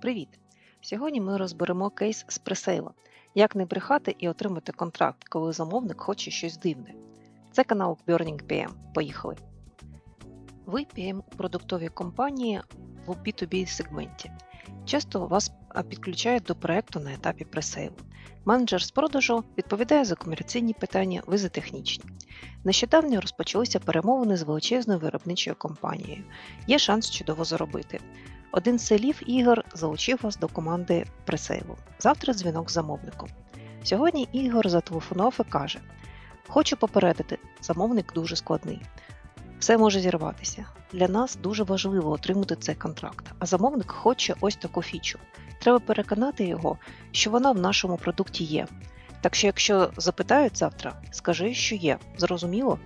Привіт! Сьогодні ми розберемо кейс з пресейла. Як не брехати і отримати контракт, коли замовник хоче щось дивне. Це канал Burning PM. Поїхали. Ви PM у продуктовій компанії в B2B сегменті. Часто вас підключають до проекту на етапі пресейлу. Менеджер з продажу відповідає за комерційні питання, ви за технічні. Нещодавно розпочалися перемовини з величезною виробничою компанією. Є шанс чудово заробити. Один з селів Ігор залучив вас до команди пресейлу. Завтра дзвінок з замовником. Сьогодні Ігор зателефонував і каже: Хочу попередити, замовник дуже складний. Все може зірватися. Для нас дуже важливо отримати цей контракт, а замовник хоче ось таку фічу. Треба переконати його, що вона в нашому продукті є. Так що, якщо запитають завтра, скажи, що є. Зрозуміло?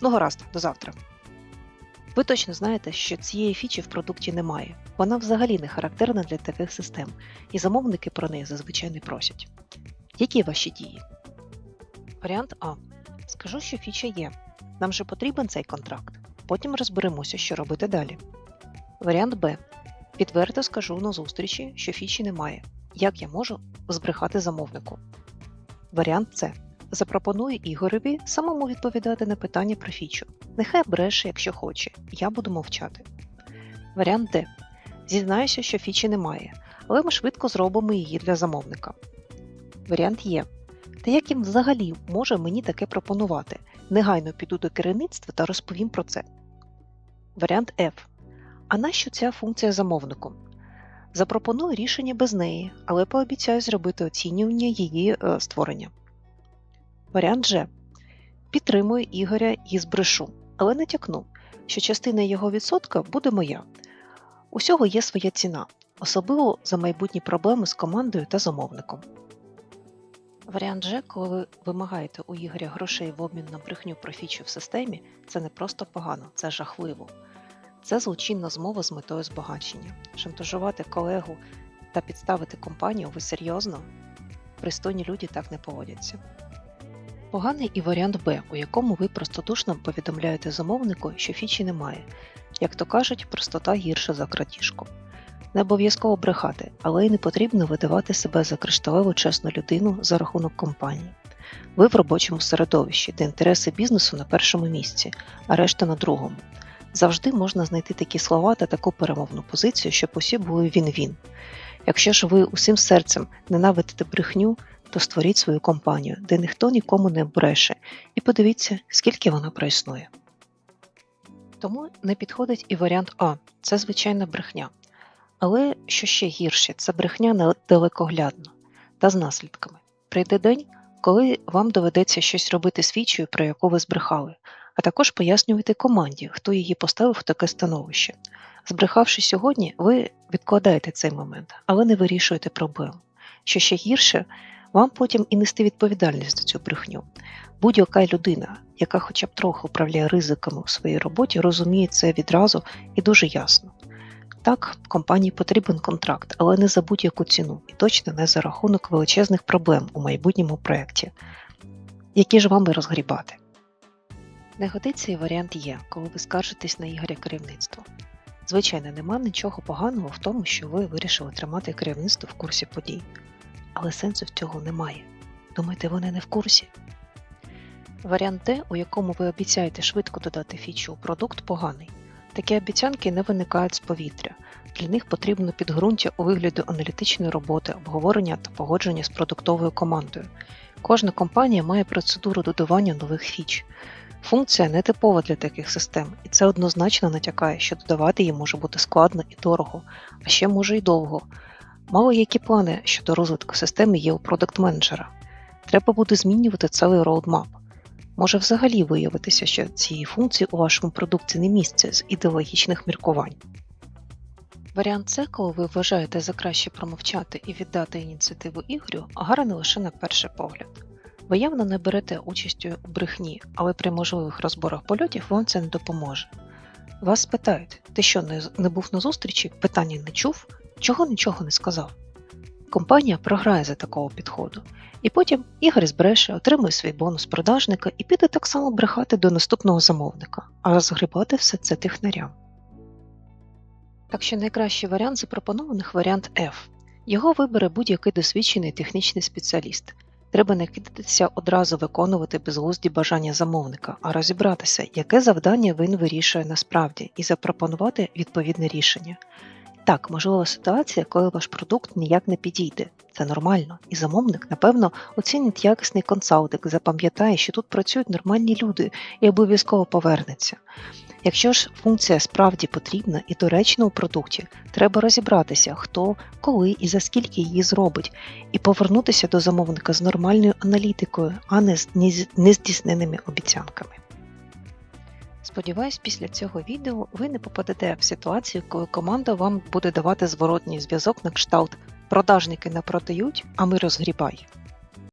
Ну, гаразд, до завтра. Ви точно знаєте, що цієї фічі в продукті немає. Вона взагалі не характерна для таких систем, і замовники про неї зазвичай не просять. Які ваші дії? Варіант А. Скажу, що фіча є. Нам же потрібен цей контракт. Потім розберемося, що робити далі. Варіант Б. Відверто скажу на зустрічі, що фічі немає. Як я можу збрехати замовнику? Варіант С. Запропоную Ігореві самому відповідати на питання про фічу. Нехай бреше, якщо хоче, я буду мовчати. Варіант Д. Зізнаюся, що фічі немає, але ми швидко зробимо її для замовника. Варіант Є. Та як їм взагалі може мені таке пропонувати? Негайно піду до керівництва та розповім про це. Варіант F. А нащо ця функція замовнику? Запропоную рішення без неї, але пообіцяю зробити оцінювання її е, створення. Варіант Ж. Підтримую Ігоря і збрешу, але не тякну, що частина його відсотка буде моя. Усього є своя ціна, особливо за майбутні проблеми з командою та замовником. Варіант Ж, коли ви вимагаєте у Ігоря грошей в обмін на брехню про фічу в системі, це не просто погано, це жахливо. Це злочинна змова з метою збагачення. Шантажувати колегу та підставити компанію ви серйозно? Пристойні люди так не поводяться. Поганий і варіант Б, у якому ви простодушно повідомляєте замовнику, що фічі немає. Як то кажуть, простота гірша за крадіжку. Не обов'язково брехати, але й не потрібно видавати себе за кришталеву чесну людину за рахунок компанії. Ви в робочому середовищі, де інтереси бізнесу на першому місці, а решта на другому. Завжди можна знайти такі слова та таку перемовну позицію, щоб усі були він-він. Якщо ж ви усім серцем ненавидите брехню, то створіть свою компанію, де ніхто нікому не бреше, і подивіться, скільки вона проіснує. Тому не підходить і варіант А це звичайна брехня. Але що ще гірше, це брехня недалекоглядна та з наслідками. Прийде день, коли вам доведеться щось робити фічею, про яку ви збрехали, а також пояснювати команді, хто її поставив в таке становище. Збрехавши сьогодні, ви відкладаєте цей момент, але не вирішуєте проблему. Що ще гірше, вам потім і нести відповідальність за цю брехню. Будь-яка людина, яка хоча б трохи управляє ризиками у своїй роботі, розуміє це відразу і дуже ясно. Так, компанії потрібен контракт, але не за будь-яку ціну і точно не за рахунок величезних проблем у майбутньому проєкті, які ж вам розгрібати. Не годиться і варіант є, коли ви скаржитесь на Ігоря керівництво. Звичайно, нема нічого поганого в тому, що ви вирішили тримати керівництво в курсі подій, але сенсу в цього немає. Думаєте, вони не в курсі? Варіант Д, у якому ви обіцяєте швидко додати фічу у продукт, поганий. Такі обіцянки не виникають з повітря. Для них потрібно підґрунтя у вигляді аналітичної роботи, обговорення та погодження з продуктовою командою. Кожна компанія має процедуру додавання нових фіч. Функція не типова для таких систем, і це однозначно натякає, що додавати її може бути складно і дорого, а ще може й довго. Мало які плани щодо розвитку системи є у продакт-менеджера. Треба буде змінювати цілий роудмап. Може взагалі виявитися, що цієї функції у вашому продукті не місце з ідеологічних міркувань. Варіант С, коли ви вважаєте за краще промовчати і віддати ініціативу Ігорю, гарний лише на перший погляд. Ви явно не берете участь у брехні, але при можливих розборах польотів вам це не допоможе. Вас спитають, ти що не був на зустрічі, питання не чув, чого нічого не сказав. Компанія програє за такого підходу, і потім Ігор збреше, отримує свій бонус продажника і піде так само брехати до наступного замовника, а розгрібати все це технарям. Так що найкращий варіант запропонованих варіант F. Його вибере будь-який досвідчений технічний спеціаліст. Треба не кидатися одразу виконувати безглузді бажання замовника, а розібратися, яке завдання він вирішує насправді, і запропонувати відповідне рішення. Так, можлива ситуація, коли ваш продукт ніяк не підійде. Це нормально, і замовник, напевно, оцінить якісний консалтинг, запам'ятає, що тут працюють нормальні люди і обов'язково повернеться. Якщо ж функція справді потрібна і доречна у продукті, треба розібратися, хто, коли і за скільки її зробить, і повернутися до замовника з нормальною аналітикою, а не з нездійсненими обіцянками. Сподіваюсь, після цього відео ви не попадете в ситуацію, коли команда вам буде давати зворотній зв'язок на кшталт продажники не продають, а ми розгрібай.